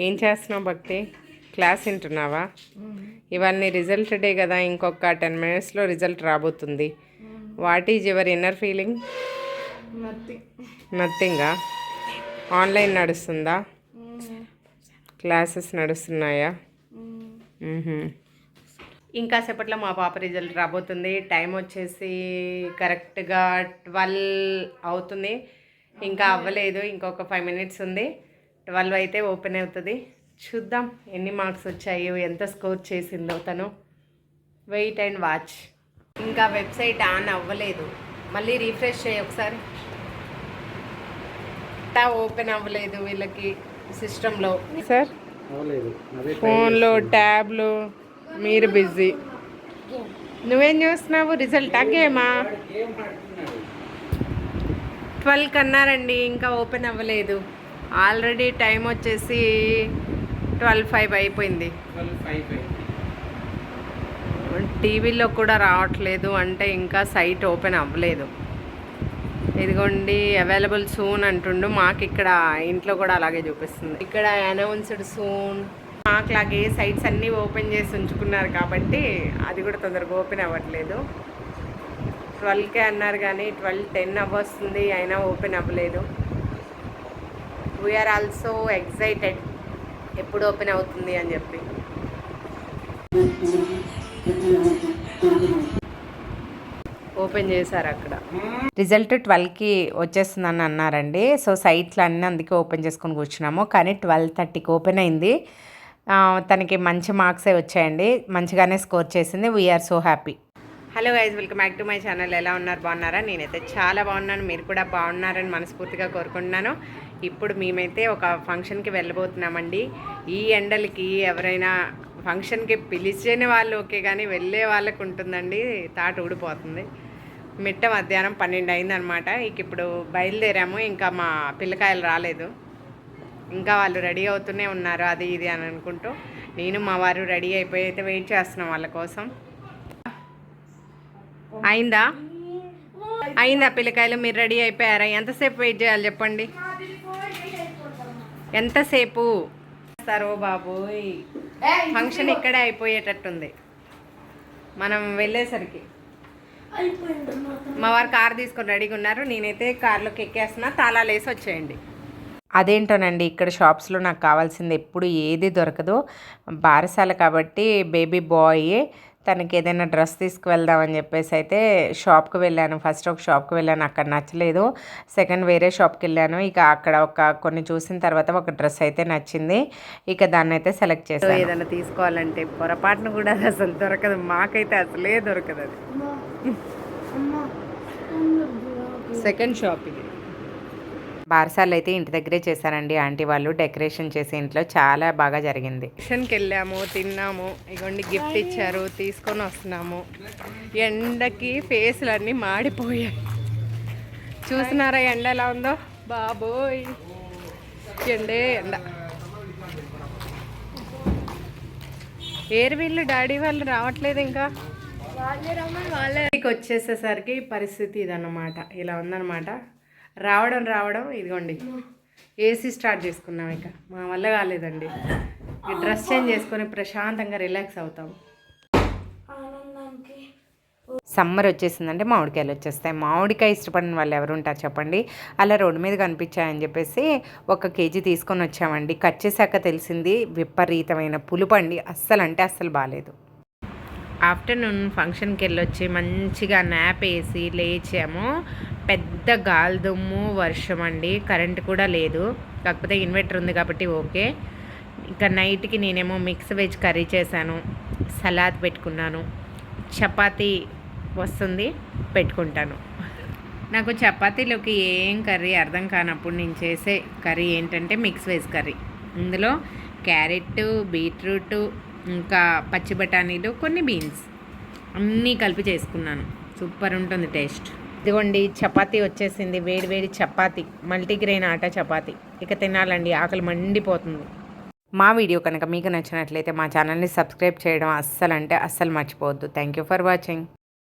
ఏం చేస్తున్నావు భక్తి? క్లాస్ వింటున్నావా? ఇవన్నీ రిజల్ట్ డే కదా ఇంకొక టెన్ మినిట్స్లో రిజల్ట్ రాబోతుంది. What is your inner feeling? Nothing. Online నడుస్తుందా? క్లాసెస్ నడుస్తున్నాయా. ఇంకా సేపట్లో మా పాప రిజల్ట్ రాబోతుంది. టైం వచ్చేసి కరెక్ట్గా ట్వెల్వ్ అవుతుంది. ఇంకా అవ్వలేదు. ఇంకొక ఫైవ్ మినిట్స్ ఉంది. ట్వెల్వ్ అయితే ఓపెన్ అవుతుంది. చూద్దాం ఎన్ని మార్క్స్ వచ్చాయో ఎంత స్కోర్ చేసిందో తను. వెయిట్ అండ్ వాచ్ ఇంకా వెబ్సైట్ ఆన్ అవ్వలేదు. మళ్ళీ రీఫ్రెష్ చేయి ఒకసారి. టా ఓపెన్ అవ్వలేదు వీళ్ళకి సిస్టంలో సార్ ఫోన్లో ట్యాబ్లు మీరు బిజీ నువ్వేం చూస్తున్నావు? రిజల్ట్ గేమా గేమ్ ఆడుతున్నాడు. ట్వెల్వ్కి అన్నారండి ఇంకా ఓపెన్ అవ్వలేదు. ఆల్రెడీ టైం వచ్చేసి ట్వెల్వ్ ఫైవ్ అయిపోయింది. టీవీలో కూడా రావట్లేదు అంటే ఇంకా సైట్ ఓపెన్ అవ్వలేదు. ఇదిగోండి అవైలబుల్ సూన్ అంటుండు. మాకు ఇక్కడ ఇంట్లో కూడా అలాగే చూపిస్తుంది. ఇక్కడ అనౌన్స్డ్ సూన్ మాకు లాగే సైట్స్ అన్నీ ఓపెన్ చేసి ఉంచుకున్నారు కాబట్టి అది కూడా తొందరగా ఓపెన్ అవ్వట్లేదు. ట్వెల్వ్కే అన్నారు కానీ ట్వెల్వ్ టెన్ అవ్వస్తుంది. అయినా ఓపెన్ అవ్వలేదు. వీఆర్ ఆల్సో ఎక్సైటెడ్ ఎప్పుడు ఓపెన్ అవుతుంది అని చెప్పి. ఓపెన్ చేశారు అక్కడ. రిజల్ట్ ట్వెల్వ్కి వచ్చేస్తుందని అన్నారండి. సో సైట్లు అన్నీ అందుకే ఓపెన్ చేసుకొని కూర్చున్నాము. కానీ ట్వెల్వ్ థర్టీకి ఓపెన్ అయింది. తనకి మంచి మార్క్సే వచ్చాయండి. మంచిగానే స్కోర్ చేసింది. We are so happy hello guys welcome back to my channel ఎలా ఉన్నారు? బాగున్నారా? నేనైతే చాలా బాగున్నాను. మీరు కూడా బాగున్నారని మనస్ఫూర్తిగా కోరుకుంటున్నాను. ఇప్పుడు మేమైతే ఒక ఫంక్షన్కి వెళ్ళబోతున్నామండి. ఈ ఎండలకి ఎవరైనా ఫంక్షన్కి పిలిచిన వాళ్ళు ఓకే కానీ వెళ్ళే వాళ్ళకు ఉంటుందండి. తాట ఊడిపోతుంది. మిట్ట మధ్యాహ్నం పన్నెండు అయిందనమాట. ఇక ఇప్పుడు బయలుదేరాము. ఇంకా మా పిల్లకాయలు రాలేదు. ఇంకా వాళ్ళు రెడీ అవుతూనే ఉన్నారు. అది ఇది అని అనుకుంటూ నేను మా వారు రెడీ అయిపోయి అయితే వెయిట్ చేస్తున్నాం వాళ్ళ కోసం. అయిందా? అయిందా పిల్లకాయలు? మీరు రెడీ అయిపోయారా? ఎంతసేపు వెయిట్ చేయాలి చెప్పండి? ఎంతసేపు సరో బాబోయ్. ఫంక్షన్ ఇక్కడే అయిపోయేటట్టుంది. మనం వెళ్ళేసరికి. మా వారు కార్ తీసుకొని రెడీగా ఉన్నారు. నేనైతే కార్లోకి ఎక్కేస్తున్నా. తాళాలు వేసి వచ్చేయండి. అదేంటోనండి ఇక్కడ షాప్స్లో నాకు కావాల్సింది ఎప్పుడు ఏది దొరకదు బారసాల కాబట్టి బేబీ బాయ్ తనకి ఏదైనా డ్రెస్ తీసుకువెళ్దామని చెప్పేసి అయితే షాప్కి వెళ్ళాను. ఫస్ట్ ఒక షాప్కి వెళ్ళాను. అక్కడ నచ్చలేదు. సెకండ్ వేరే షాప్కి వెళ్ళాను. ఇక అక్కడ ఒక కొన్ని చూసిన తర్వాత ఒక డ్రెస్ అయితే నచ్చింది. ఇక దాన్ని అయితే సెలెక్ట్ చేశాను. ఏదైనా తీసుకోవాలంటే పొరపాటును కూడా అసలు దొరకదు. మాకైతే అసలే దొరకదు అది. సెకండ్ షాప్ ఇది బారసాలు అయితే ఇంటి దగ్గరే చేశారండి. ఆంటీ వాళ్ళు డెకరేషన్ చేసి ఇంట్లో చాలా బాగా జరిగింది. ఫంక్షన్కి వెళ్ళాము తిన్నాము. ఇగోండి గిఫ్ట్ ఇచ్చారు తీసుకొని వస్తున్నాము. ఎండకి ఫేస్లు అన్నీ మాడిపోయాయి. చూస్తున్నారా ఎండ ఎలా ఉందో? బాబోయ్! ఎండే ఎండ. ఏరు వీళ్ళు డాడీ వాళ్ళు రావట్లేదు ఇంకా? ఇంటికి వచ్చేసేసరికి పరిస్థితి ఇదన్నమాట. ఇలా ఉందన్నమాట. రావడం రావడం ఇదిగోండి. ఏసీ స్టార్ట్ చేసుకున్నాం ఇక. మా వల్ల కాలేదండి. డ్రెస్ చేంజ్ చేసుకొని ప్రశాంతంగా రిలాక్స్ అవుతాం. సమ్మర్ వచ్చేసిందంటే మామిడికాయలు వచ్చేస్తాయి. మామిడికాయ ఇష్టపడిన వాళ్ళు ఎవరు ఉంటారు చెప్పండి. అలా రోడ్డు మీద కనిపించాయని చెప్పేసి ఒక కేజీ తీసుకొని వచ్చామండి. కట్ చేశాక తెలిసింది విపరీతమైన పులుపండి అస్సలు అంటే అస్సలు బాగాలేదు ఆఫ్టర్నూన్ ఫంక్షన్కి వెళ్ళొచ్చి మంచిగా నాప్ వేసి లేచాము. పెద్ద గాలిదుమ్ము వర్షం అండి. కరెంట్ కూడా లేదు. కాకపోతే ఇన్వర్టర్ ఉంది కాబట్టి ఓకే. ఇంకా నైట్కి నేనేమో మిక్స్ వెజ్ కర్రీ చేశాను. సలాద్ పెట్టుకున్నాను. చపాతీ వస్తుంది పెట్టుకుంటాను. నాకు చపాతీలోకి ఏం కర్రీ అర్థం కానప్పుడు నేను చేసే కర్రీ ఏంటంటే మిక్స్ వెజ్ కర్రీ. ఇందులో క్యారెట్ బీట్రూట్ ఇంకా పచ్చి బఠానీలు కొన్ని బీన్స్. అన్నీ కలిపి చేసుకున్నాను. సూపర్ ఉంటుంది టేస్ట్. ఇదిగోండి చపాతీ వచ్చేసింది. వేడి వేడి చపాతీ. మల్టీగ్రెయిన్ ఆటా చపాతీ. ఇక తినాలండి ఆకలి మండిపోతుంది. మా వీడియో కనుక మీకు నచ్చినట్లయితే మా ఛానల్ని సబ్స్క్రైబ్ చేయడం అస్సలు అంటే అస్సలు మర్చిపోవద్దు. Thank you for watching